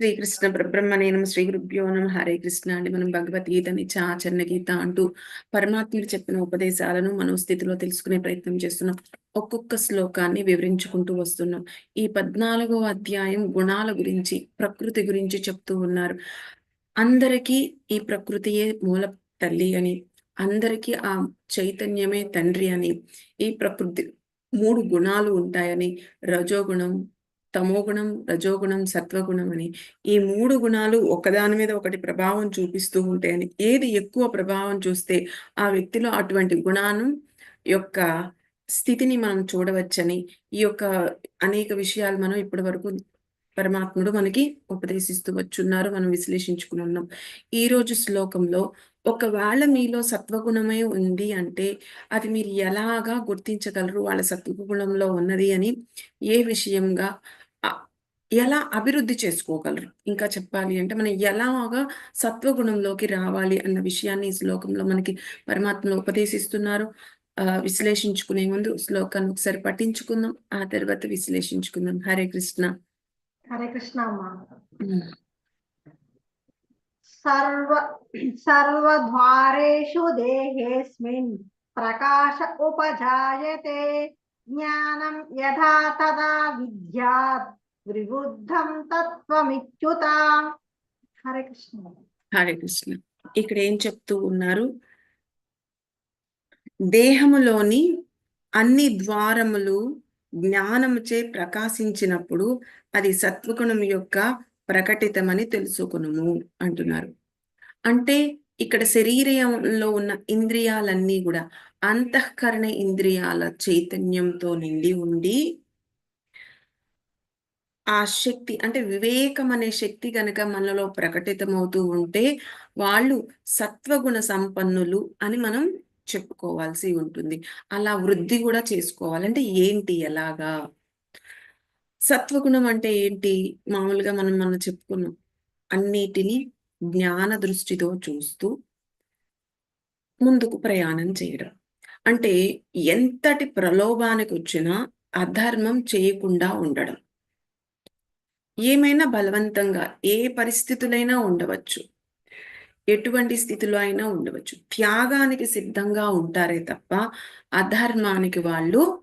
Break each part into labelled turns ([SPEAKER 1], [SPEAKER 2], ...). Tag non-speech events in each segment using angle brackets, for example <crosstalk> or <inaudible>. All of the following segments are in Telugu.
[SPEAKER 1] శ్రీకృష్ణ పరబ్రహ్మణే నమ శ్రీ గురుభ్యో నమ హరే కృష్ణ అండి. మనం భగవద్గీత నిత్య ఆచరణ గీత అంటూ పరమాత్ముడు చెప్పిన ఉపదేశాలను మనం స్థితిలో తెలుసుకునే ప్రయత్నం చేస్తున్నాం. ఒక్కొక్క శ్లోకాన్ని వివరించుకుంటూ వస్తున్నాం. ఈ పద్నాలుగో అధ్యాయం గుణాల గురించి ప్రకృతి గురించి చెప్తూ ఉన్నారు. అందరికీ ఈ ప్రకృతియే మూల తల్లి అని అందరికీ ఆ చైతన్యమే తండ్రి అని ఈ ప్రకృతి మూడు గుణాలు ఉంటాయని రజోగుణం తమోగుణం రజోగుణం సత్వగుణం అని ఈ మూడు గుణాలు ఒకదాని మీద ఒకటి ప్రభావం చూపిస్తూ ఉంటాయని ఏది ఎక్కువ ప్రభావం చూస్తే ఆ వ్యక్తిలో అటువంటి గుణాను యొక్క స్థితిని మనం చూడవచ్చని ఈ యొక్క అనేక విషయాలు మనం ఇప్పటి వరకు పరమాత్ముడు మనకి ఉపదేశిస్తూ వచ్చున్నారు మనం విశ్లేషించుకుని ఉన్నాం. ఈ రోజు శ్లోకంలో ఒకవేళ మీలో సత్వగుణమే ఉంది అంటే అది మీరు ఎలాగా గుర్తించగలరు? వాళ్ళ సత్వగుణంలో ఉన్నది అని ఏ విషయంగా ఎలా అభివృద్ధి చేసుకోగలరు? ఇంకా చెప్పాలి అంటే మనం ఎలాగా సత్వగుణంలోకి రావాలి అన్న విషయాన్ని ఈ శ్లోకంలో మనకి పరమాత్మలో ఉపదేశిస్తున్నారు. విశ్లేషించుకునే ముందు శ్లోకాన్ని ఒకసారి పఠించుకుందాం. ఆ తర్వాత విశ్లేషించుకుందాం. హరే కృష్ణ.
[SPEAKER 2] హరే కృష్ణ సర్వ సర్వద్వారేషు దేహేస్మిన్ ప్రకాశ ఉపజాయతే జ్ఞానం యథా తదా విద్యాత్. వివృద్ధం తత్వమిత్యుత హరే కృష్ణ
[SPEAKER 1] హరే కృష్ణ. ఇక్కడ ఏం చెప్తూ ఉన్నారు? దేహములోని అన్ని ద్వారములు జ్ఞానముచే ప్రకాశించినప్పుడు అది సత్వగుణం యొక్క ప్రకటితమని తెలుసుకును అంటున్నారు. అంటే ఇక్కడ శరీరంలో ఉన్న ఇంద్రియాలన్నీ కూడా అంతఃకరణ ఇంద్రియాల చైతన్యంతో నిండి ఉండి ఆ శక్తి అంటే వివేకం అనే శక్తి కనుక మనలో ప్రకటితమవుతూ ఉంటే వాళ్ళు సత్వగుణ సంపన్నులు అని మనం చెప్పుకోవాల్సి ఉంటుంది. అలా వృద్ధి కూడా చేసుకోవాలంటే ఏంటి ఎలాగా? సత్వగుణం అంటే ఏంటి? మామూలుగా మనం మనం చెప్పుకున్నాం. అన్నిటినీ జ్ఞాన దృష్టితో చూస్తూ ముందుకు ప్రయాణం చేయడం. అంటే ఎంతటి ప్రలోభానికి వచ్చినా అధర్మం చేయకుండా ఉండడం. ఏమైనా బలవంతంగా ఏ పరిస్థితులైనా ఉండవచ్చు. ఎటువంటి స్థితిలో అయినా ఉండవచ్చు. త్యాగానికి సిద్ధంగా ఉంటారే తప్ప అధర్మానికి వాళ్ళు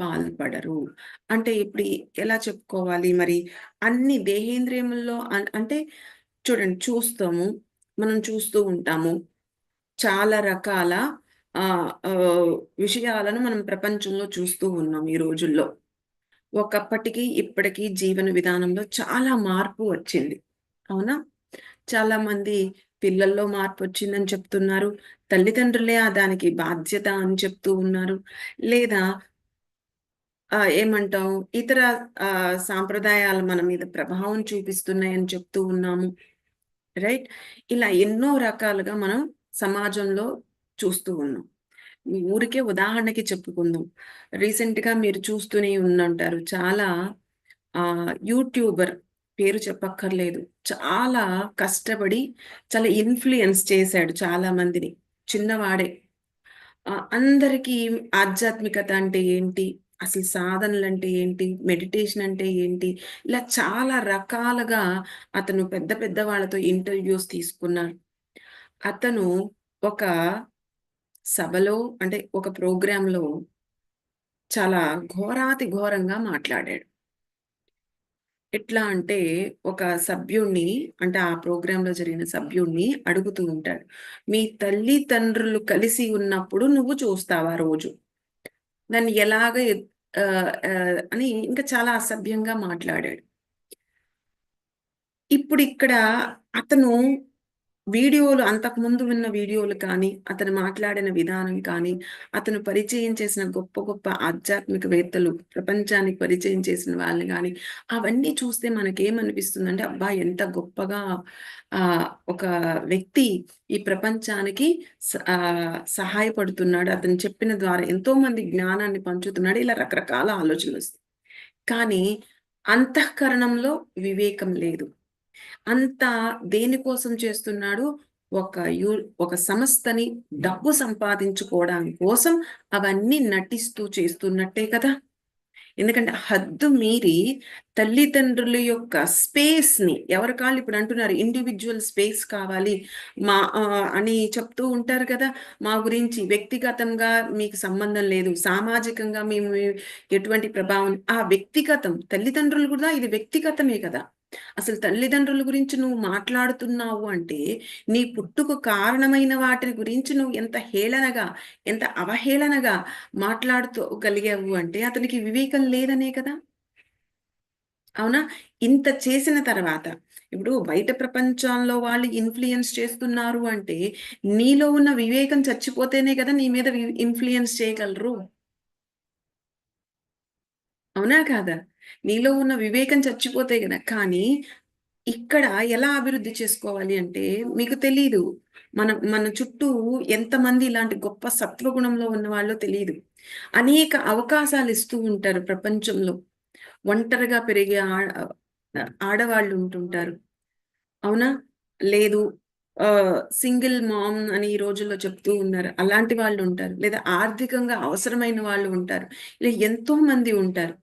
[SPEAKER 1] పాల్పడరు. అంటే ఇప్పుడు ఎలా చెప్పుకోవాలి? మరి అన్ని దేహేంద్రియముల్లో అంటే చూడండి చూస్తాము. మనం చూస్తూ ఉంటాము. చాలా రకాల ఆ విషయాలను మనం ప్రపంచంలో చూస్తూ ఉన్నాం ఈ రోజుల్లో. ఒకప్పటికి ఇప్పటికీ జీవన విధానంలో చాలా మార్పు వచ్చింది. అవునా? చాలా మంది పిల్లల్లో మార్పు వచ్చిందని చెప్తున్నారు. తల్లిదండ్రులే దానికి బాధ్యత అని చెప్తూ ఉన్నారు. లేదా ఏమంటాం ఇతర సాంప్రదాయాలు మన మీద ప్రభావం చూపిస్తున్నాయని చెప్తూ ఉన్నాము. రైట్? ఇలా ఎన్నో రకాలుగా మనం సమాజంలో చూస్తూ ఉన్నాం. ఊరికే ఉదాహరణకి చెప్పుకుందాం. రీసెంట్గా మీరు చూస్తూనే ఉందంటారు చాలా ఆ యూట్యూబర్ పేరు చెప్పక్కర్లేదు. చాలా కష్టపడి చాలా ఇన్ఫ్లుయెన్స్ చేశాడు చాలా మందిని చిన్నవాడే అందరికీ ఆధ్యాత్మికత అంటే ఏంటి? అసలు సాధనలు అంటే ఏంటి? మెడిటేషన్ అంటే ఏంటి? ఇలా చాలా రకాలుగా అతను పెద్ద పెద్ద వాళ్ళతో ఇంటర్వ్యూస్ తీసుకున్నారు అతను ఒక సభలో అంటే ఒక ప్రోగ్రాంలో చాలా ఘోరాతి ఘోరంగా మాట్లాడాడు. ఎట్లా అంటే ఒక సభ్యుణ్ణి అంటే ఆ ప్రోగ్రాంలో జరిగిన సభ్యుణ్ణి అడుగుతూ ఉంటాడు మీ తల్లి తండ్రులు కలిసి ఉన్నప్పుడు నువ్వు చూస్తావా రోజు? దాన్ని ఎలాగ అని ఇంకా చాలా అసభ్యంగా మాట్లాడాడు. ఇప్పుడు ఇక్కడ అతను వీడియోలు అంతకుముందు ఉన్న వీడియోలు కానీ అతను మాట్లాడిన విధానం కానీ అతను పరిచయం చేసిన గొప్ప గొప్ప ఆధ్యాత్మికవేత్తలు ప్రపంచానికి పరిచయం చేసిన వాళ్ళని కానీ అవన్నీ చూస్తే మనకేమనిపిస్తుందంటే అబ్బా ఎంత గొప్పగా ఆ ఒక వ్యక్తి ఈ ప్రపంచానికి సహాయపడుతున్నాడు. అతను చెప్పిన ద్వారా ఎంతో మంది జ్ఞానాన్ని పంచుతున్నాడు. ఇలా రకరకాల ఆలోచనలు వస్తాయి. కానీ అంతఃకరణంలో వివేకం లేదు. అంతా దేనికోసం చేస్తున్నాడు? ఒక యూ ఒక సంస్థని డబ్బు సంపాదించుకోవడం కోసం అవన్నీ నటిస్తూ చేస్తున్నట్టే కదా? ఎందుకంటే హద్దు మీరి తల్లిదండ్రుల యొక్క స్పేస్ని ఎవరి కాళ్ళు ఇప్పుడు అంటున్నారు ఇండివిజువల్ స్పేస్ కావాలి. మా అని చెప్తూ ఉంటారు కదా? మా గురించి వ్యక్తిగతంగా మీకు సంబంధం లేదు సామాజికంగా మేము ఎటువంటి ప్రభావం ఆ వ్యక్తిగతం తల్లిదండ్రులు కూడా ఇది వ్యక్తిగతమే కదా? అసలు తల్లిదండ్రుల గురించి నువ్వు మాట్లాడుతున్నావు అంటే నీ పుట్టుకు కారణమైన వాటిని గురించి నువ్వు ఎంత హేళనగా ఎంత అవహేళనగా మాట్లాడుతోగలిగావు అంటే అతనికి వివేకం లేదనే కదా? అవునా? ఇంత చేసిన తర్వాత ఇప్పుడు బయట ప్రపంచంలో వాళ్ళు ఇన్ఫ్లుయెన్స్ చేస్తున్నారు అంటే నీలో ఉన్న వివేకం చచ్చిపోతేనే కదా నీ మీద ఇన్ఫ్లుయెన్స్ చేయగలరు? అవునా కాదా? నీలో ఉన్న వివేకం చచ్చిపోతే కదా కానీ ఇక్కడ ఎలా అభివృద్ధి చేసుకోవాలి అంటే మీకు తెలియదు మన మన చుట్టూ ఎంతమంది ఇలాంటి గొప్ప సత్వగుణంలో ఉన్న వాళ్ళో తెలియదు అనేక అవకాశాలు ఇస్తూ ఉంటారు ప్రపంచంలో. ఒంటరిగా పెరిగే ఆడవాళ్ళు ఉంటుంటారు. అవునా? లేదు. సింగిల్ మామ్ అని ఈ రోజుల్లో చెప్తూ ఉన్నారు. అలాంటి వాళ్ళు ఉంటారు. లేదా ఆర్థికంగా అవసరమైన వాళ్ళు ఉంటారు. ఇలా ఎంతో మంది ఉంటారు.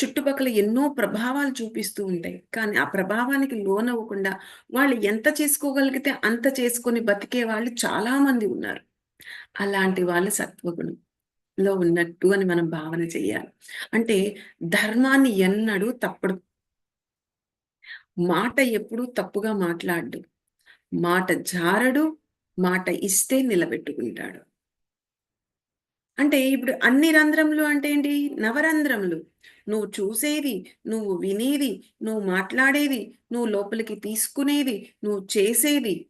[SPEAKER 1] చుట్టుపక్కల ఎన్నో ప్రభావాలు చూపిస్తూ ఉంటాయి. కానీ ఆ ప్రభావానికి లోనవ్వకుండా వాళ్ళు ఎంత చేసుకోగలిగితే అంత చేసుకొని బతికే వాళ్ళు చాలా మంది ఉన్నారు. అలాంటి వాళ్ళు సత్వగుణం లో ఉన్నట్టు అని మనం భావన చెయ్యాలి అంటే ధర్మాన్ని ఎన్నడూ తప్పుడు. మాట ఎప్పుడూ తప్పుగా మాట్లాడు మాట జారడు మాట ఇస్తే నిలబెట్టుకుంటాడు. అంటే ఇప్పుడు అన్ని రంధ్రములు అంటే ఏంటి? నవరంధ్రములు. నువ్వు చూసేది నువ్వు వినేది నువ్వు మాట్లాడేది నువ్వు లోపలికి తీసుకునేది నువ్వు చేసేది.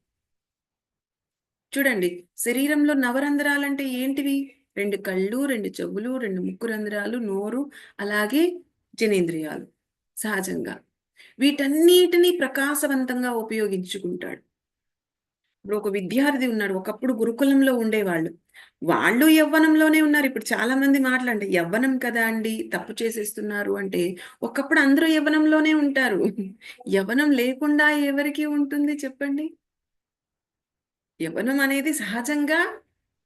[SPEAKER 1] చూడండి శరీరంలో నవరంధ్రాలంటే ఏంటివి? రెండు కళ్ళు రెండు చెవులు రెండు ముక్కు రంధ్రాలు నోరు అలాగే జనేంద్రియాలు. సహజంగా వీటన్నిటినీ ప్రకాశవంతంగా ఉపయోగించుకుంటాడు. ఇప్పుడు ఒక విద్యార్థి ఉన్నాడు ఒకప్పుడు గురుకులంలో ఉండేవాళ్ళు. వాళ్ళు యవ్వనంలోనే ఉన్నారు. ఇప్పుడు చాలా మంది మాట్లాడండి యవ్వనం కదా అండి తప్పు చేసేస్తున్నారు అంటే ఒకప్పుడు అందరూ యవ్వనంలోనే ఉంటారు. యవ్వనం లేకుండా ఎవరికి ఉంటుంది చెప్పండి? యవ్వనం అనేది సహజంగా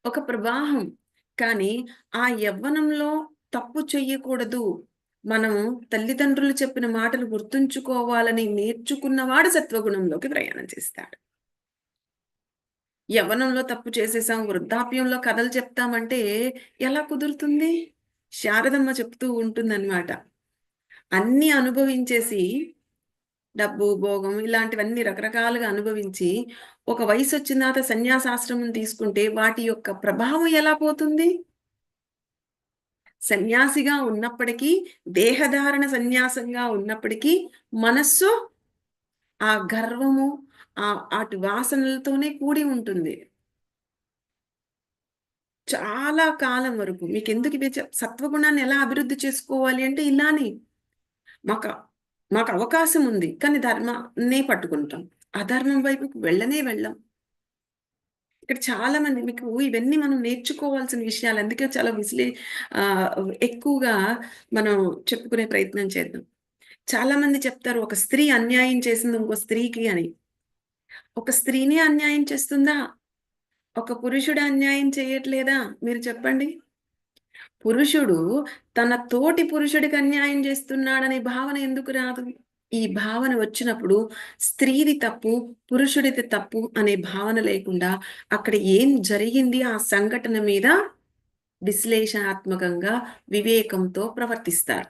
[SPEAKER 1] ఒక ప్రవాహం. కానీ ఆ యవ్వనంలో తప్పు చెయ్యకూడదు. మనము తల్లిదండ్రులు చెప్పిన మాటలు గుర్తుంచుకోవాలని నేర్చుకున్నవాడు సత్వగుణంలోకి ప్రయాణం చేస్తాడు. యవ్వనంలో తప్పు చేసేసాం వృద్ధాప్యంలో కథలు చెప్తామంటే ఎలా కుదురుతుంది? శారదమ్మ చెప్తూ ఉంటుందన్నమాట. అన్ని అనుభవించేసి డబ్బు భోగం ఇలాంటివన్నీ రకరకాలుగా అనుభవించి ఒక వయసు వచ్చిన తర్వాత సన్యాసాశ్రమం తీసుకుంటే వాటి యొక్క ప్రభావం ఎలా పోతుంది? సన్యాసిగా ఉన్నప్పటికీ దేహధారణ సన్యాసంగా ఉన్నప్పటికీ మనస్సు ఆ గర్వము అటు వాసనలతోనే కూడి ఉంటుంది. చాలా కాలం వరకు మీకు ఎందుకు సత్వగుణాన్ని ఎలా అభివృద్ధి చేసుకోవాలి అంటే ఇలానే. మాకు మాకు అవకాశం ఉంది కానీ ధర్మాన్నే పట్టుకుంటాం. అధర్మం వైపుకు వెళ్ళనే వెళ్ళం. ఇక్కడ చాలా మంది మీకు ఇవన్నీ మనం నేర్చుకోవాల్సిన విషయాలు అందుకే చాలా విసిలే ఆ, ఎక్కువగా మనం చెప్పుకునే ప్రయత్నం చేద్దాం. చాలా మంది చెప్తారు ఒక స్త్రీ అన్యాయం చేసింది ఇంకో స్త్రీకి అని. ఒక స్త్రీని అన్యాయం చేస్తుందా? ఒక పురుషుడు అన్యాయం చేయట్లేదా? మీరు చెప్పండి. పురుషుడు తన తోటి పురుషుడికి అన్యాయం చేస్తున్నాడనే భావన ఎందుకు రాదు? ఈ భావన వచ్చినప్పుడు స్త్రీది తప్పు పురుషుడిది తప్పు అనే భావన లేకుండా అక్కడ ఏం జరిగింది? ఆ సంఘటన మీద విశ్లేషణాత్మకంగా వివేకంతో ప్రవర్తిస్తారు.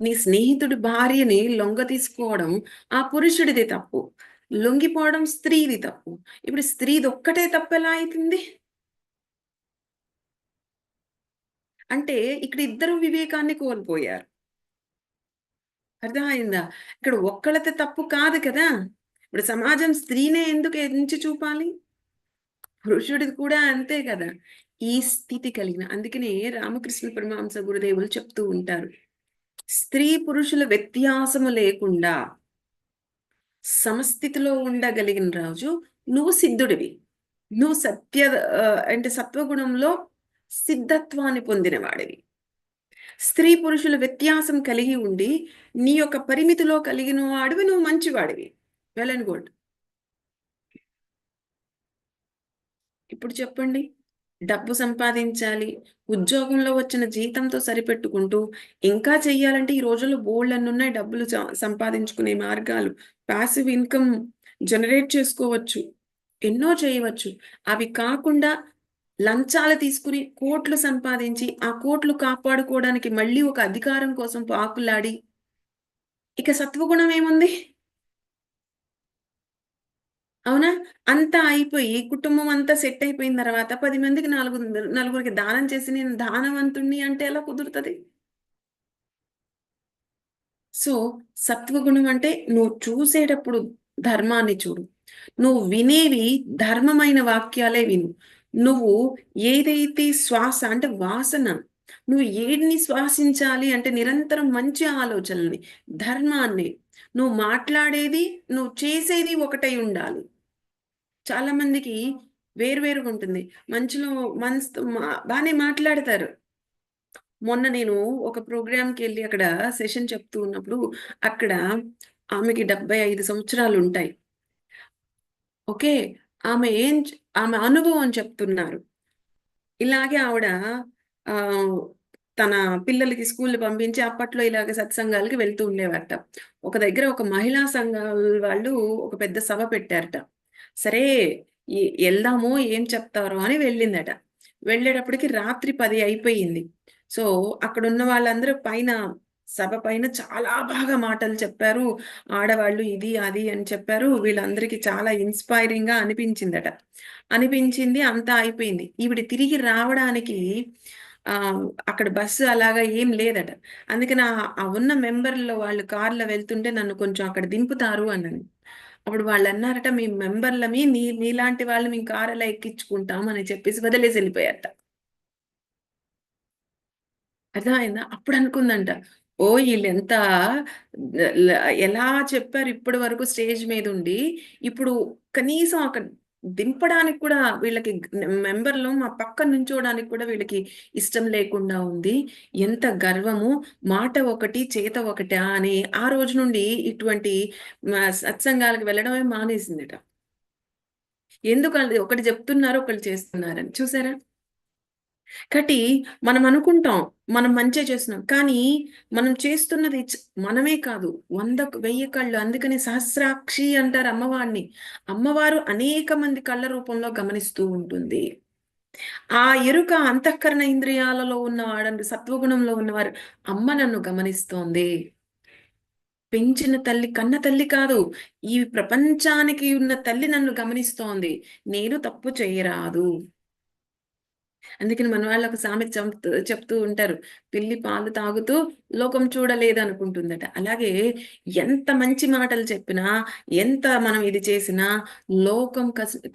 [SPEAKER 1] నీ స్నేహితుడి భార్యని లొంగ తీసుకోవడం ఆ పురుషుడిది తప్పు. లొంగిపోవడం స్త్రీది తప్పు. ఇప్పుడు స్త్రీది ఒక్కటే తప్పు ఎలా అవుతుంది అంటే ఇక్కడ ఇద్దరు వివేకాన్ని కోల్పోయారు. అర్థమైందా? ఇక్కడ ఒక్కళ్ళతే తప్పు కాదు కదా? ఇప్పుడు సమాజం స్త్రీనే ఎందుకు ఎంచి చూపాలి? పురుషుడిది కూడా అంతే కదా. ఈ స్థితి కలిగిన అందుకనే రామకృష్ణ పరమహంస గురుదేవులు చెప్తూ ఉంటారు. స్త్రీ పురుషుల వ్యత్యాసము లేకుండా సమస్థితిలో ఉండగలిగిన రాజు నువ్వు సిద్ధుడివి. నువ్వు సత్య అంటే సత్వగుణంలో సిద్ధత్వాన్ని పొందిన వాడివి స్త్రీ పురుషుల వ్యత్యాసం కలిగి ఉండి నీ యొక్క పరిమితిలో కలిగిన వాడివి నువ్వు మంచివాడివి. Well and good. ఇప్పుడు చెప్పండి. డబ్బు సంపాదించాలి. ఉద్యోగంలో వచ్చిన జీతంతో సరిపెట్టుకుంటూ, ఇంకా చెయ్యాలంటే ఈ రోజుల్లో బోలెడన్నున్నాయి డబ్బులు సంపాదించుకునే మార్గాలు. పాసివ్ ఇన్‌కమ్ జనరేట్ చేసుకోవచ్చు. ఎన్నో చేయవచ్చు. అవి కాకుండా లంచాలు తీసుకుని కోట్లు సంపాదించి, ఆ కోట్లు కాపాడుకోవడానికి మళ్ళీ ఒక అధికారం కోసం పాకులాడి ఇక సత్వగుణం ఏముంది? అవునా? అంతా అయిపోయి, కుటుంబం అంతా సెట్ అయిపోయిన తర్వాత పది మందికి నాలుగు నలుగురికి దానం చేసి నేను దానవంతుడిని అంటే ఎలా కుదురుతుంది సో, సత్వగుణం అంటే నువ్వు చూసేటప్పుడు ధర్మాన్ని చూడు. నువ్వు వినేవి ధర్మమైన వాక్యాలే విను. నువ్వు ఏదైతే శ్వాస అంటే వాసన. నువ్వు ఏడిని శ్వాసించాలి అంటే నిరంతరం మంచి ఆలోచనల్ని, ధర్మాన్ని. నువ్వు మాట్లాడేది, నువ్వు చేసేది ఒకటై ఉండాలి. చాలా మందికి వేరు ఉంటుంది మంచిలో మనసుతో మా బానే మాట్లాడతారు. మొన్న నేను ఒక ప్రోగ్రామ్‌కెళ్ళి అక్కడ సెషన్ చెప్తూ ఉన్నప్పుడు, అక్కడ ఆమెకి డెబ్భై ఐదు సంవత్సరాలు ఉంటాయి ఓకే. ఆమె ఏం ఆమె అనుభవం చెప్తున్నారు. ఇలాగే ఆవిడ తన పిల్లలకి స్కూల్ పంపించి అప్పట్లో ఇలాగ సత్సంగాలకి వెళ్తూ ఉండేవారట. ఒక దగ్గర ఒక మహిళా సంఘాల వాళ్ళు ఒక పెద్ద సభ పెట్టారట. సరే వెళ్దాము ఏం చెప్తారు అని వెళ్ళిందట. వెళ్ళేటప్పటికి రాత్రి పది అయిపోయింది. సో, అక్కడున్న వాళ్ళందరూ పైన సభ పైన చాలా బాగా మాటలు చెప్పారు. ఆడవాళ్ళు ఇది, అది అని చెప్పారు. వీళ్ళందరికీ చాలా ఇన్‌స్పైరింగ్‌గా అనిపించిందట. అనిపించింది అంతా అయిపోయింది. ఈవిడ తిరిగి రావడానికి ఆ అక్కడ బస్సు అలాగా ఏం లేదట. అందుకని ఆ ఉన్న మెంబర్‌లో వాళ్ళు కార్‌లో వెళ్తుంటే నన్ను కొంచెం అక్కడ దింపుతారు అన్నాను. అప్పుడు వాళ్ళన్నారట మీ మెంబర్‌లమి నీ నీలాంటి వాళ్ళని మేము కార్ ఎక్కించుకుంటాం అని చెప్పేసి వదిలేసి వెళ్ళిపోయారట అర్థమైందా? అప్పుడు అనుకుందంట ఓ ద ల ఎలా చెప్పారు ఇప్పటి వరకు స్టేజ్ మీదుండి, ఇప్పుడు కనీసం అక్కడ దింపడానికి కూడా వీళ్ళకి మెంబర్‌లు మా పక్కన నుంచోడానికి కూడా వీళ్ళకి ఇష్టం లేకుండా ఉంది. ఎంత గర్వము! మాట ఒకటి, చేత ఒకటి అని ఆ రోజు నుండి ఇటువంటి సత్సంగాలకు వెళ్ళడమే మానేసిందట. ఎందుకు ఒకటి చెప్తున్నారు, ఒకళ్ళు చేస్తున్నారని. చూసారా? కాబట్టి మనం అనుకుంటాం. మనం మంచే చేస్తున్నాం. కానీ మనం చేస్తున్నది మనమే కాదు. వంద వెయ్యి కళ్ళు. అందుకని సహస్రాక్షి అంటారు అమ్మవారిని. అమ్మవారు అనేక మంది కళ్ళ రూపంలో గమనిస్తూ ఉంటుంది. ఆ ఎరుక అంతఃకరణ ఇంద్రియాలలో ఉన్నవాడండి సత్వగుణంలో ఉన్నవారు అమ్మ నన్ను గమనిస్తోంది. పెంచిన తల్లి కన్న తల్లి కాదు. ఈ ప్రపంచానికి ఉన్న తల్లి నన్ను గమనిస్తోంది. నేను తప్పు చేయరాదు. అందుకని మన వాళ్ళు ఒక సామెత చెప్తూ ఉంటారు. పిల్లి పాలు తాగుతూ లోకం చూడలేదనుకుంటుందట. అలాగే ఎంత మంచి మాటలు చెప్పినా, ఎంత మనం ఇది చేసినా లోకం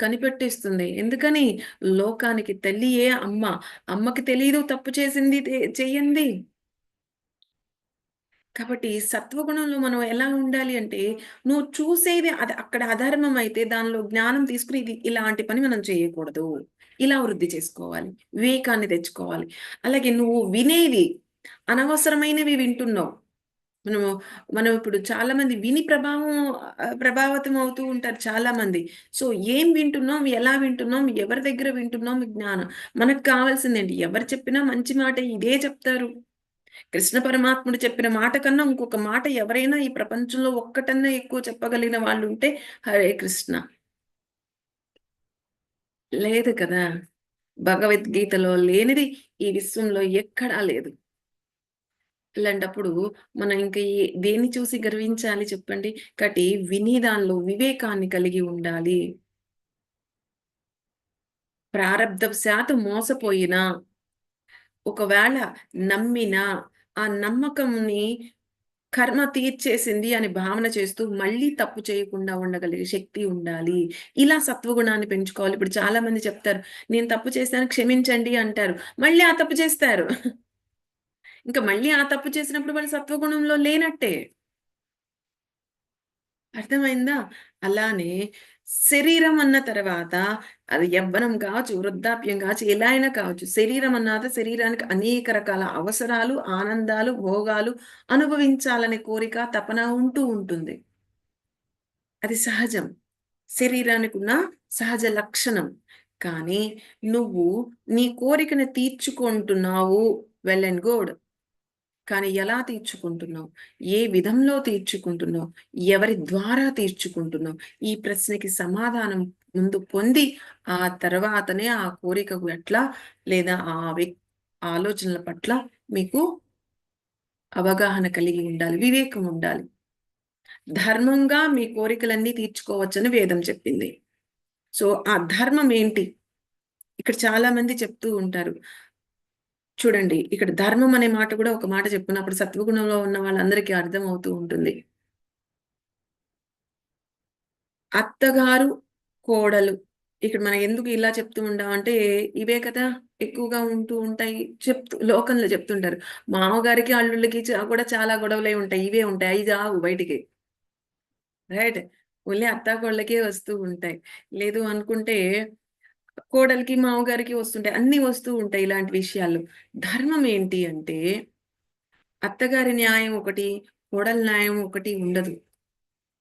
[SPEAKER 1] కనిపెట్టిస్తుంది ఎందుకని? లోకానికి తెలియే అమ్మ. అమ్మకి తెలియదు తప్పు చేసింది తే చెయ్యంది. కాబట్టి సత్వగుణంలో మనం ఎలా ఉండాలి అంటే, నువ్వు చూసేది అది అక్కడ అధర్మం అయితే దానిలో జ్ఞానం తీసుకుని ఇది ఇలాంటి పని మనం చేయకూడదు. ఇలా వృద్ధి చేసుకోవాలి. వివేకాన్ని తెచ్చుకోవాలి. అలాగే నువ్వు వినేవి అనవసరమైనవి వింటున్నావు. మనము మనం ఇప్పుడు చాలామంది విని ప్రభావం ప్రభావితం అవుతూ ఉంటారు చాలామంది. సో, ఏం వింటున్నాం? ఎలా వింటున్నాం? ఎవరి దగ్గర వింటున్నాం? జ్ఞానం. మనకు కావాల్సిందేంటి? ఎవరు చెప్పినా మంచి మాట ఇదే చెప్తారు. కృష్ణ పరమాత్ముడు చెప్పిన మాట కన్నా ఇంకొక మాట ఎవరైనా ఈ ప్రపంచంలో ఒక్కటన్నా ఎక్కువ చెప్పగలిగిన వాళ్ళు ఉంటే హరే కృష్ణ. లేదు కదా! భగవద్గీతలో లేనిది ఈ విశ్వంలో ఎక్కడా లేదు. ఇలాంటప్పుడు మనం ఇంకా ఏ దేన్ని చూసి గర్వించాలి చెప్పండి? కాబట్టి విని దానిలో వివేకాన్ని కలిగి ఉండాలి. ప్రారంధ శాతం మోసపోయినా, ఒకవేళ నమ్మినా, ఆ నమ్మకంని కర్మ తీర్చేసింది అని భావన చేస్తూ మళ్ళీ తప్పు చేయకుండా ఉండగలిగే శక్తి ఉండాలి. ఇలా సత్వగుణాన్ని పెంచుకోవాలి. ఇప్పుడు చాలా మంది చెప్తారు. నేను తప్పు చేశాను క్షమించండి అంటారు. మళ్ళీ ఆ తప్పు చేస్తారు. ఇంకా మళ్ళీ ఆ తప్పు చేసినప్పుడు వాళ్ళు సత్వగుణంలో లేనట్టే. అర్థమైందా? అలానే శరీరం అన్న తర్వాత అది యవ్వనం కావచ్చు, వృద్ధాప్యం కావచ్చు, ఎలా అయినా కావచ్చు. శరీరం అన్నాక శరీరానికి అనేక రకాల అవసరాలు, ఆనందాలు, భోగాలు అనుభవించాలనే కోరిక, తపన ఉంటూ ఉంటుంది. అది సహజం. శరీరానికి ఉన్న సహజ లక్షణం. కానీ నువ్వు నీ కోరికను తీర్చుకుంటున్నావు వెల్ అండ్ గుడ్ కానీ ఎలా తీర్చుకుంటున్నావు? ఏ విధంలో తీర్చుకుంటున్నావు? ఎవరి ద్వారా తీర్చుకుంటున్నావు? ఈ ప్రశ్నకి సమాధానం ముందు పొంది ఆ తర్వాతనే ఆ కోరికకు ఎట్లా లేదా ఆ వ్యక్ ఆలోచనల పట్ల మీకు అవగాహన కలిగి ఉండాలి వివేకం ఉండాలి. ధర్మంగా మీ కోరికలన్నీ తీర్చుకోవచ్చని వేదం చెప్పింది. సో ఆ ధర్మం ఏంటి? ఇక్కడ చాలా మంది చెప్తూ ఉంటారు. చూడండి ఇక్కడ ధర్మం అనే మాట కూడా ఒక మాట చెప్పుకున్నప్పుడు సత్వగుణంలో ఉన్న వాళ్ళందరికీ అర్థం అవుతూ ఉంటుంది. అత్తగారు కోడలు ఇక్కడ మనం ఎందుకు ఇలా చెప్తూ ఉంటామంటే ఇవే కదా ఎక్కువగా ఉంటూ ఉంటాయి చెప్తూ లోకంలో చెప్తుంటారు. మామగారికి అల్లుళ్ళకి కూడా చాలా గొడవలే ఉంటాయి ఇవే ఉంటాయి అవి చావు బయటికి. రైట్? ఓన్లీ అత్తా కోళ్ళకే వస్తూ ఉంటాయి. లేదు అనుకుంటే కోడలికి మామగారికి వస్తుంటాయి. అన్ని వస్తూ ఉంటాయి ఇలాంటి విషయాలు. ధర్మం ఏంటి అంటే అత్తగారి న్యాయం ఒకటి కోడలి న్యాయం ఒకటి ఉండదు.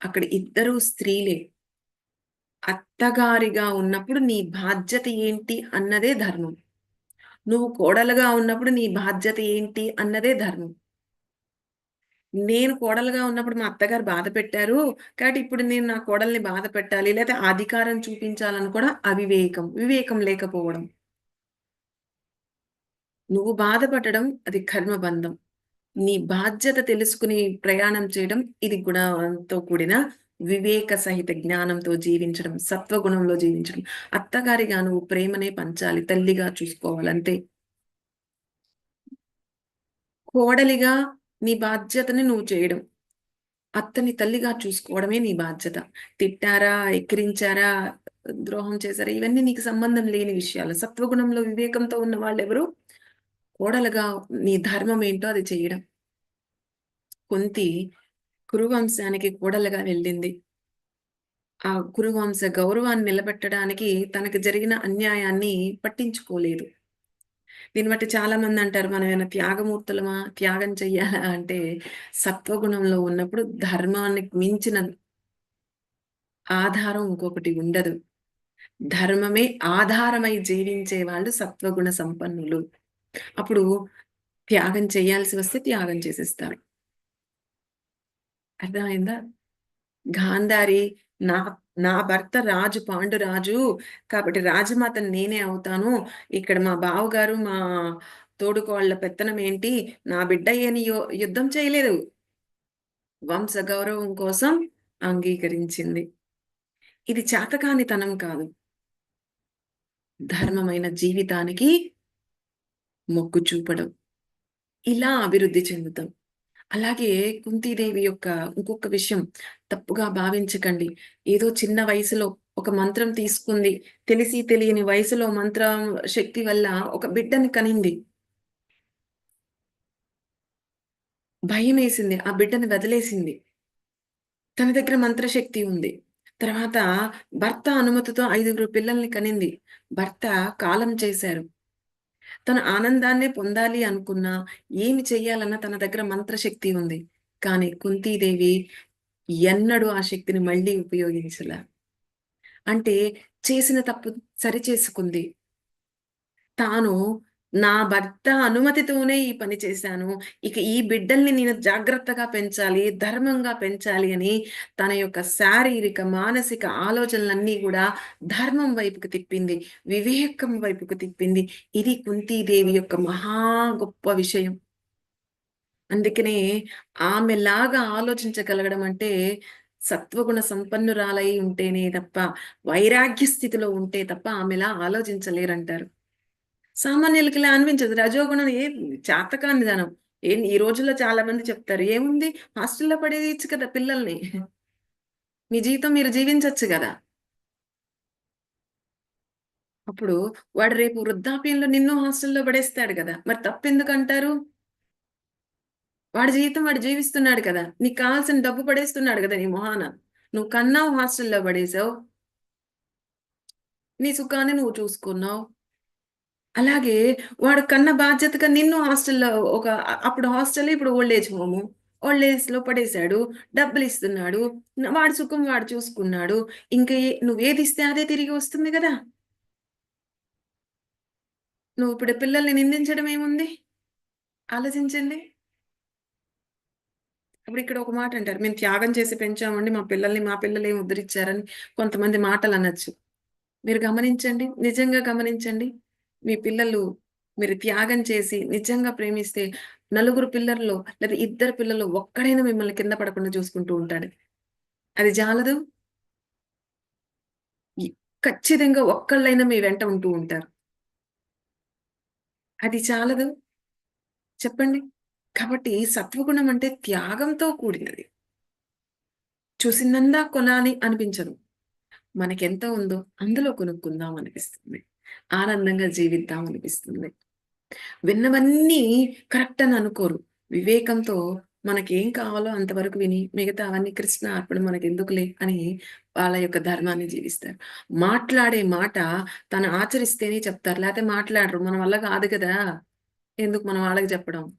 [SPEAKER 1] అక్కడ ఇద్దరు స్త్రీలే. అత్తగారిగా ఉన్నప్పుడు నీ బాధ్యత ఏంటి అన్నదే ధర్మం. నువ్వు కోడలుగా ఉన్నప్పుడు నీ బాధ్యత ఏంటి అన్నదే ధర్మం. నేను కోడలుగా ఉన్నప్పుడు మా అత్తగారు బాధ పెట్టారు. కాబట్టి ఇప్పుడు నేను నా కోడల్ని బాధ పెట్టాలి లేదా అధికారం చూపించాలని కూడా అవివేకం వివేకం లేకపోవడం. నువ్వు బాధపడడం అది కర్మబంధం నీ బాధ్యత తెలుసుకుని ప్రయాణం చేయడం ఇది గుణంతో కూడిన వివేక సహిత జ్ఞానంతో జీవించడం సత్వగుణంలో జీవించడం. అత్తగారిగా నువ్వు ప్రేమనే పంచాలి తల్లిగా చూసుకోవాలంతే. కోడలిగా నీ బాధ్యతని నువ్వు చేయడం. అత్తని తల్లిగా చూసుకోవడమే నీ బాధ్యత. తిట్టారా ఎక్కిరించారా ద్రోహం చేశారా ఇవన్నీ నీకు సంబంధం లేని విషయాలు. సత్వగుణంలో వివేకంతో ఉన్న వాళ్ళు ఎవరు కోడలుగా నీ ధర్మం ఏంటో అది చేయడం. కొంతి కురువంశానికి కోడలుగా వెళ్ళింది. ఆ కురువంశ గౌరవాన్ని నిలబెట్టడానికి తనకు జరిగిన అన్యాయాన్ని పట్టించుకోలేదు. దీన్ని బట్టి చాలా మంది అంటారు మనం ఏమైనా త్యాగమూర్తులమా? త్యాగం చెయ్యాలా? అంటే సత్వగుణంలో ఉన్నప్పుడు ధర్మానికి మించిన ఆధారం ఇంకొకటి ఉండదు. ధర్మమే ఆధారమై జీవించే వాళ్ళు సత్వగుణ సంపన్నులు. అప్పుడు త్యాగం చేయాల్సి వస్తే త్యాగం చేసేస్తారు. అర్థమైందా? గాంధారి నా నా భర్త రాజు పాండురాజు కాబట్టి రాజమాతను నేనే అవుతాను. ఇక్కడ మా బావగారు మా తోడుకోళ్ళ పెత్తనం ఏంటి? నా బిడ్డ ఏని యు- యుద్ధం చేయలేదు. వంశ గౌరవం కోసం అంగీకరించింది. ఇది చాతకానితనం కాదు. ధర్మమైన జీవితానికి మొగ్గు చూపడం. ఇలా అభివృద్ధి చెందుతాం. అలాగే కుంతీదేవి యొక్క ఇంకొక విషయం తప్పుగా భావించకండి. ఏదో చిన్న వయసులో ఒక మంత్రం తీసుకుంది. తెలిసి తెలియని వయసులో మంత్రం శక్తి వల్ల ఒక బిడ్డని కనింది. భయం వేసింది ఆ బిడ్డని వదిలేసింది. తన దగ్గర మంత్రశక్తి ఉంది. తర్వాత భర్త అనుమతితో ఐదుగురు పిల్లల్ని కనింది. భర్త కాలం చేశారు. తన ఆనందాన్నే పొందాలి అనుకున్నా ఏమి చెయ్యాలన్న తన దగ్గర మంత్రశక్తి ఉంది. కానీ కుంతీదేవి ఎన్నడూ ఆ శక్తిని మళ్ళీ ఉపయోగించలే. అంటే చేసిన తప్పు సరిచేసుకుంది. తాను నా భర్త అనుమతితోనే ఈ పని చేశాను. ఇక ఈ బిడ్డల్ని నేను జాగ్రత్తగా పెంచాలి ధర్మంగా పెంచాలి అని తన యొక్క శారీరక మానసిక ఆలోచనలన్నీ కూడా ధర్మం వైపుకు తిప్పింది వివేకం వైపుకు తిప్పింది. ఇది కుంతీదేవి యొక్క మహా గొప్ప విషయం. అందుకనే ఆమెలాగా ఆలోచించగలగడం అంటే సత్వగుణ సంపన్నురాలై ఉంటేనే తప్ప వైరాగ్య స్థితిలో ఉంటే తప్ప ఆమెలా ఆలోచించలేరంటారు. సామాన్యులకి ఇలా అనిపించదు. రజోగుణం ఏ చాతకాని ధనం ఏ ఈ రోజుల్లో చాలా మంది చెప్తారు ఏముంది? హాస్టల్లో పడేయచ్చు కదా పిల్లల్ని. <laughs> మీ జీవితం మీరు జీవించవచ్చు కదా. అప్పుడు వాడు రేపు వృద్ధాప్యంలో నిన్ను హాస్టల్లో పడేస్తాడు కదా. మరి తప్పెందుకు అంటారు? వాడి జీవితం వాడు జీవిస్తున్నాడు కదా. నీకు కావాల్సిన డబ్బు పడేస్తున్నాడు కదా నీ మొహాన. నువ్వు కన్నావు హాస్టల్లో పడేసావు నీ సుఖాన్ని నువ్వు చూసుకున్నావు. అలాగే వాడు కన్న బాధ్యతగా నిన్ను హాస్టల్లో ఒక అప్పుడు హాస్టల్ ఇప్పుడు ఓల్డ్ ఏజ్ హోము. ఓల్డ్ ఏజ్లో పడేశాడు డబ్బులు ఇస్తున్నాడు వాడి సుఖం వాడు చూసుకున్నాడు ఇంకా ఏ- నువ్వు ఏది ఇస్తే అదే తిరిగి వస్తుంది కదా. నువ్వు ఇప్పుడు పిల్లల్ని నిందించడం ఏముంది? ఆలోచించండి. ఇప్పుడు ఇక్కడ ఒక మాట అంటారు మేము త్యాగం చేసి పెంచామండి మా పిల్లల్ని మా పిల్లలు ఏమి ఉద్ధరించారని కొంతమంది మాటలు అనొచ్చు. మీరు గమనించండి నిజంగా గమనించండి. మీ పిల్లలు మీరు త్యాగం చేసి నిజంగా ప్రేమిస్తే నలుగురు పిల్లల్లో లేదా ఇద్దరు పిల్లలు ఒక్కడైనా మిమ్మల్ని కింద పడకుండా చూసుకుంటూ ఉంటాడు. అది జాలదు? ఖచ్చితంగా ఒక్కళ్ళైనా మీ వెంట ఉంటూ ఉంటారు. అది చాలదు చెప్పండి. కాబట్టి సత్వగుణం అంటే త్యాగంతో కూడినది. చూసిందందా కొనాలి అనిపించదు. మనకెంత ఉందో అందులో కొనుక్కుందాం అనిపిస్తుంది. ఆనందంగా జీవిద్దాం అనిపిస్తుంది. విన్నవన్నీ కరెక్ట్ అని అనుకోరు. వివేకంతో మనకేం కావాలో అంతవరకు విని మిగతా అవన్నీ కృష్ణ అర్పణ మనకి ఎందుకులే అని వాళ్ళ యొక్క ధర్మాన్ని జీవిస్తారు. మాట్లాడే మాట తను ఆచరిస్తేనే చెప్తారు. లేకపోతే మాట్లాడరు. మన వల్ల కాదు కదా. ఎందుకు? మనం వాళ్ళకి చెప్పడం.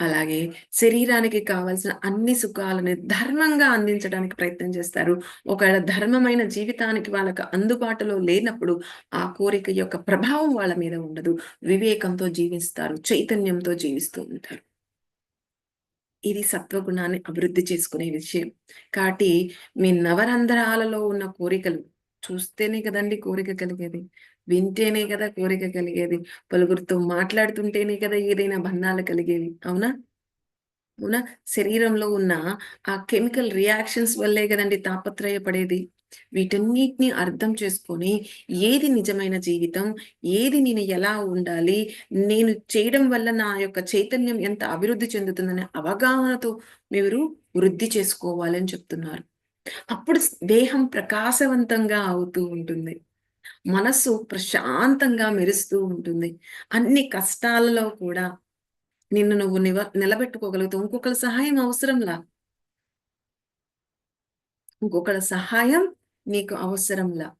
[SPEAKER 1] అలాగే శరీరానికి కావలసిన అన్ని సుఖాలను ధర్మంగా అందించడానికి ప్రయత్నం చేస్తారు. ఒకవేళ ధర్మమైన జీవితానికి వాళ్ళకి అందుబాటులో లేనప్పుడు ఆ కోరిక యొక్క ప్రభావం వాళ్ళ మీద ఉండదు. వివేకంతో జీవిస్తారు చైతన్యంతో జీవిస్తూ ఉంటారు. ఇది సత్వగుణాన్ని అభివృద్ధి చేసుకునే విషయం. కాబట్టి మీ నవరంధ్రాలలో ఉన్న కోరికలు చూస్తేనే కదండి కోరిక కలిగేది. వింటేనే కదా కోరిక కలిగేది. పలువురితో మాట్లాడుతుంటేనే కదా ఏదైనా బంధాలు కలిగేవి. అవునా? అవునా? శరీరంలో ఉన్న ఆ కెమికల్ రియాక్షన్స్ వల్లే కదండి తాపత్రయపడేది. వీటన్నిటిని అర్థం చేసుకొని ఏది నిజమైన జీవితం ఏది నేను ఎలా ఉండాలి నేను చేయడం వల్ల నా యొక్క చైతన్యం ఎంత అభివృద్ధి చెందుతుందనే అవగాహనతో మీరు వృద్ధి చేసుకోవాలని చెప్తున్నారు. అప్పుడు దేహం ప్రకాశవంతంగా అవుతూ ఉంటుంది. మనస్సు ప్రశాంతంగా మెరుస్తూ ఉంటుంది. అన్ని కష్టాలలో కూడా నిన్ను నువ్వు నివ నిలబెట్టుకోగలుగుతావు. ఇంకొకరి సహాయం అవసరంలా? ఇంకొకరి సహాయం నీకు అవసరంలా?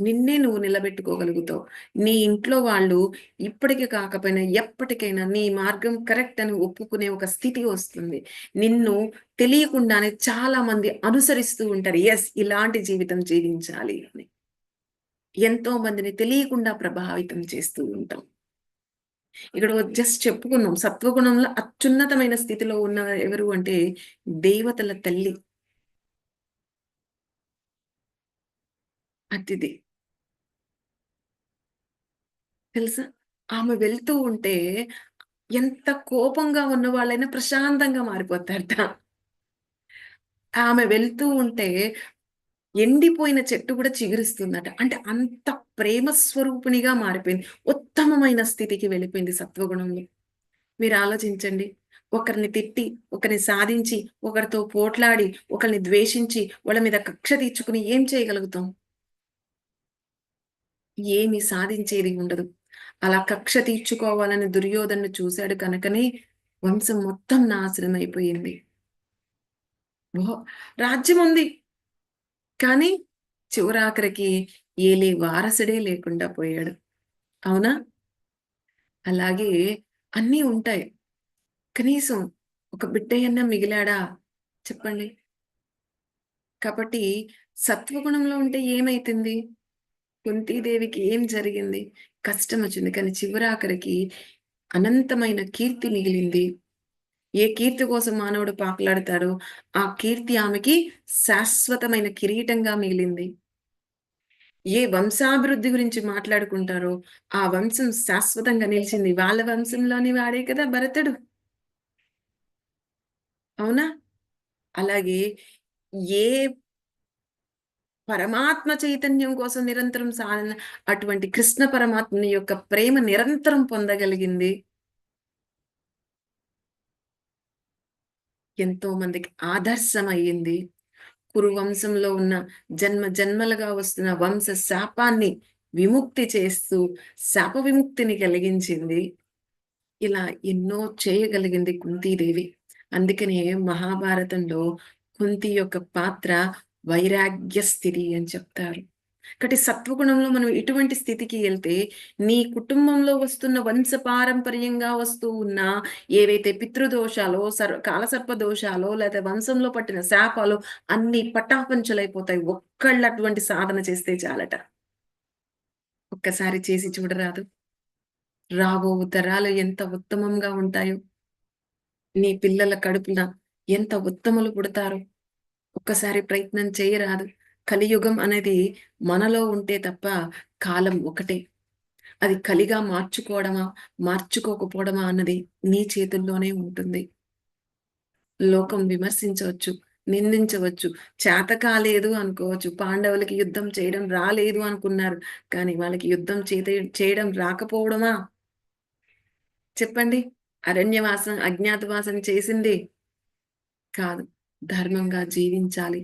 [SPEAKER 1] నిన్నే నువ్వు నిలబెట్టుకోగలుగుతావు. నీ ఇంట్లో వాళ్ళు ఇప్పటికి కాకపోయినా ఎప్పటికైనా నీ మార్గం కరెక్ట్ అని ఒప్పుకునే ఒక స్థితి వస్తుంది. నిన్ను తెలియకుండానే చాలా మంది అనుసరిస్తూ ఉంటారు. ఎస్ ఇలాంటి జీవితం జీవించాలి అని. ఎంతో మందిని తెలియకుండా ప్రభావితం చేస్తూ ఉంటాం. ఇక్కడ జస్ట్ చెప్పుకున్నాం సత్వగుణంలో అత్యున్నతమైన స్థితిలో ఉన్న ఎవరు అంటే దేవతల తల్లి. అతిథి. తెలుసా? ఆమె వెళ్తూ ఉంటే ఎంత కోపంగా ఉన్న వాళ్ళైనా ప్రశాంతంగా మారిపోతారట. ఆమె వెళ్తూ ఉంటే ఎండిపోయిన చెట్టు కూడా చిగురిస్తుందట. అంటే అంత ప్రేమ స్వరూపిణిగా మారిపోయింది. ఉత్తమమైన స్థితికి వెళ్ళిపోయింది సత్వగుణంలో. మీరు ఆలోచించండి. ఒకరిని తిట్టి ఒకరిని సాధించి ఒకరితో పోట్లాడి ఒకరిని ద్వేషించి వాళ్ళ మీద కక్ష తీర్చుకుని ఏం చేయగలుగుతాం? ఏమి సాధించేది ఉండదు. అలా కక్ష తీర్చుకోవాలని దుర్యోధను చూశాడు కనుకనే వంశం మొత్తం నాశనం అయిపోయింది రాజ్యం ఉంది. కానీ చివరాఖరికి ఏలే వారసుడే లేకుండా పోయాడు. అవునా? అలాగే అన్నీ ఉంటాయి. కనీసం ఒక బిడ్డయన్నా మిగిలాడా? చెప్పండి. కాబట్టి సత్వగుణంలో ఉంటే ఏమైతుంది? కుంతీదేవికి ఏం జరిగింది? కష్టం వచ్చింది కానీ చివరాఖరికి అనంతమైన కీర్తి మిగిలింది. ఏ కీర్తి కోసం మానవుడు పాకులాడతాడో ఆ కీర్తి ఆమెకి శాశ్వతమైన కిరీటంగా మిగిలింది. ఏ వంశాభివృద్ధి గురించి మాట్లాడుకుంటారో ఆ వంశం శాశ్వతంగా నిలిచింది. వాళ్ళ వంశంలోని వాడే కదా భరతుడు. అవునా? అలాగే ఏ పరమాత్మ చైతన్యం కోసం నిరంతరం సాధన అటువంటి కృష్ణ పరమాత్మని యొక్క ప్రేమ నిరంతరం పొందగలిగింది. ఎంతో మందికి ఆదర్శం అయ్యింది కురు వంశంలో ఉన్న జన్మ జన్మలుగా వస్తున్న వంశ శాపాన్ని విముక్తి చేస్తూ శాప విముక్తిని కలిగించింది. ఇలా ఎన్నో చేయగలిగింది కుంతీదేవి. అందుకనే మహాభారతంలో కుంతి యొక్క పాత్ర వైరాగ్య స్థితి అని చెప్తారు. కాబట్టి సత్వగుణంలో మనం ఇటువంటి స్థితికి వెళ్తే నీ కుటుంబంలో వస్తున్న వంశ పారంపర్యంగా వస్తూ ఉన్న ఏవైతే పితృదోషాలో సర్వ కాలసర్ప దోషాలో లేదా వంశంలో పట్టిన శాపాలు అన్ని పటాపంచలైపోతాయి. ఒక్కళ్ళు అటువంటి సాధన చేస్తే చాలట. ఒక్కసారి చేసి చూడరాదు. రాబో తరాలు ఎంత ఉత్తమంగా ఉంటాయో. నీ పిల్లల కడుపున ఎంత ఉత్తములు పుడతారో. ఒక్కసారి ప్రయత్నం చేయరాదు. కలియుగం అనేది మనలో ఉంటే తప్ప కాలం ఒకటే అది కలిగా మార్చుకోవడమా మార్చుకోకపోవడమా అన్నది నీ చేతుల్లోనే ఉంటుంది. లోకం విమర్శించవచ్చు నిందించవచ్చు చేత కాలేదు అనుకోవచ్చు. పాండవులకి యుద్ధం చేయడం రాలేదు అనుకున్నారు. కానీ వాళ్ళకి యుద్ధం చేత చేయడం రాకపోవడమా? చెప్పండి. అరణ్యవాసం అజ్ఞాతవాసం చేసింది? కాదు. ధర్మంగా జీవించాలి.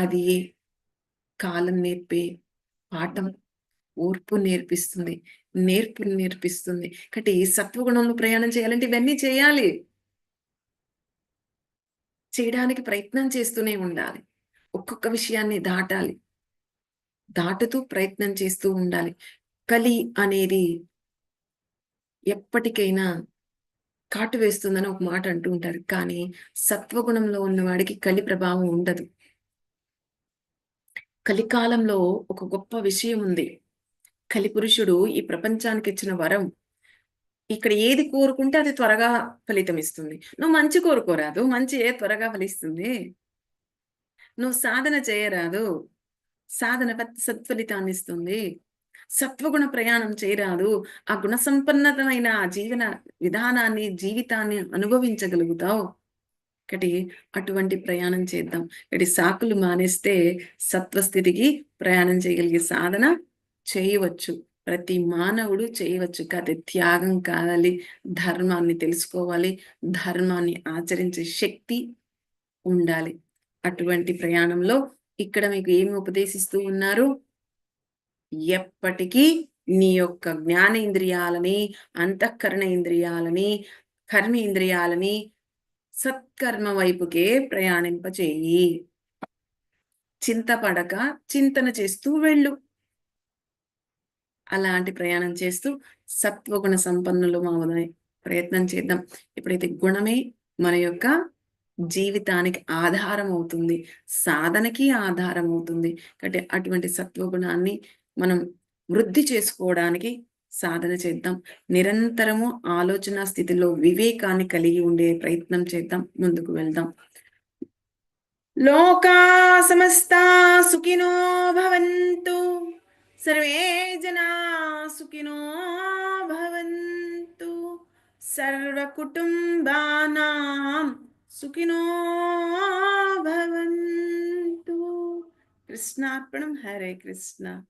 [SPEAKER 1] అది కాలం నేర్పే పాఠం ఓర్పు నేర్పిస్తుంది నేర్పు నేర్పిస్తుంది. కాబట్టి సత్వగుణంలో ప్రయాణం చేయాలంటే ఇవన్నీ చేయాలి. చేయడానికి ప్రయత్నం చేస్తూనే ఉండాలి. ఒక్కొక్క విషయాన్ని దాటాలి. దాటుతూ ప్రయత్నం చేస్తూ ఉండాలి. కలి అనేది ఎప్పటికైనా కాటు వేస్తుందని ఒక మాట అంటూ ఉంటారు. కానీ సత్వగుణంలో ఉన్నవాడికి కలి ప్రభావం ఉండదు. కలికాలంలో ఒక గొప్ప విషయం ఉంది. కలిపురుషుడు ఈ ప్రపంచానికి ఇచ్చిన వరం. ఇక్కడ ఏది కోరుకుంటే అది త్వరగా ఫలితం ఇస్తుంది. నువ్వు మంచి కోరుకోరాదు. మంచి ఏ త్వరగా ఫలిస్తుంది? నువ్వు సాధన చేయరాదు. సాధన సత్ఫలితాన్ని ఇస్తుంది. సత్వగుణ ప్రయాణం చేయరాదు. ఆ గుణ సంపన్నతమైన ఆ జీవన విధానాన్ని జీవితాన్ని అనుభవించగలుగుతావు. ఒకటి అటువంటి ప్రయాణం చేద్దాం. ఒకటి సాకులు మానేస్తే సత్వస్థితికి ప్రయాణం చేయగలిగే సాధన చేయవచ్చు. ప్రతి మానవుడు చేయవచ్చు. కాదు త్యాగం కావాలి. ధర్మాన్ని తెలుసుకోవాలి. ధర్మాన్ని ఆచరించే శక్తి ఉండాలి. అటువంటి ప్రయాణంలో ఇక్కడ మీకు ఏమి ఉపదేశిస్తూ ఉన్నారు? ఎప్పటికీ నీ యొక్క జ్ఞానేంద్రియాలని అంతఃకరణ ఇంద్రియాలని కర్మేంద్రియాలని సత్కర్మ వైపుకే ప్రయాణింపచేయి. చింతపడక చింతన చేస్తూ వెళ్ళు. అలాంటి ప్రయాణం చేస్తూ సత్వగుణ సంపన్నులు మావుదాయి ప్రయత్నం చేద్దాం. ఎప్పుడైతే గుణమే మన యొక్క జీవితానికి ఆధారం అవుతుంది సాధనకి ఆధారం అవుతుంది కాబట్టి అటువంటి సత్వగుణాన్ని మనం వృద్ధి చేసుకోవడానికి సాధన చేద్దాం. నిరంతరము ఆలోచన స్థితిలో వివేకాన్ని కలిగి ఉండే ప్రయత్నం చేద్దాం. ముందుకు వెళ్దాం. లోకా సమస్తా సుఖినో భవంతు. సర్వే జనా సుఖినో భవంతు. సర్వ కుటుంబానాం సుఖినో భవంతు. కృష్ణార్పణం. హరే కృష్ణ.